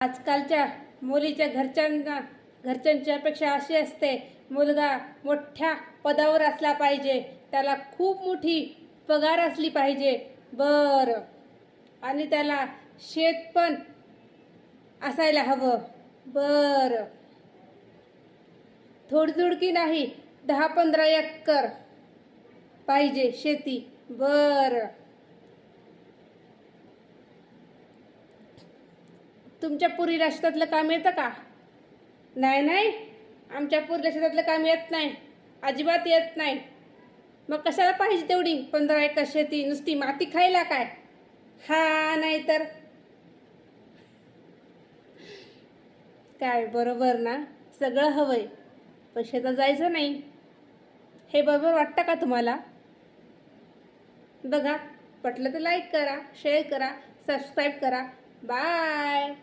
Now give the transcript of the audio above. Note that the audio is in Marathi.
आजकालच्या मुलीच्या घरच्यांना घरच्यांची अपेक्षा अशी असते मुलगा मोठ्या पदावर असला पाहिजे त्याला खूप मोठी पगार असली पाहिजे. बरं. आणि त्याला शेत पण असायला हवं. बरं. थोडी नाही दहा पंधरा एकर पाहिजे शेती. बरं. तुमच्या पुरीला शेतातलं काम येतं का? नाही नाही. आमच्या पुरीला शेतातलं काम येत नाही. अजिबात येत नाही. मग कशाला पाहिजे तेवढी? पंधरा एकर शेती नुसती माती खायला काय? हा नाही तर काय बरोबर ना? सगळं हवंय. पण शेतात जायचं नाही. हे बरोबर वाटतं का तुम्हाला? बघा पटलं तर लाईक करा शेअर करा सबस्क्राईब करा. बाय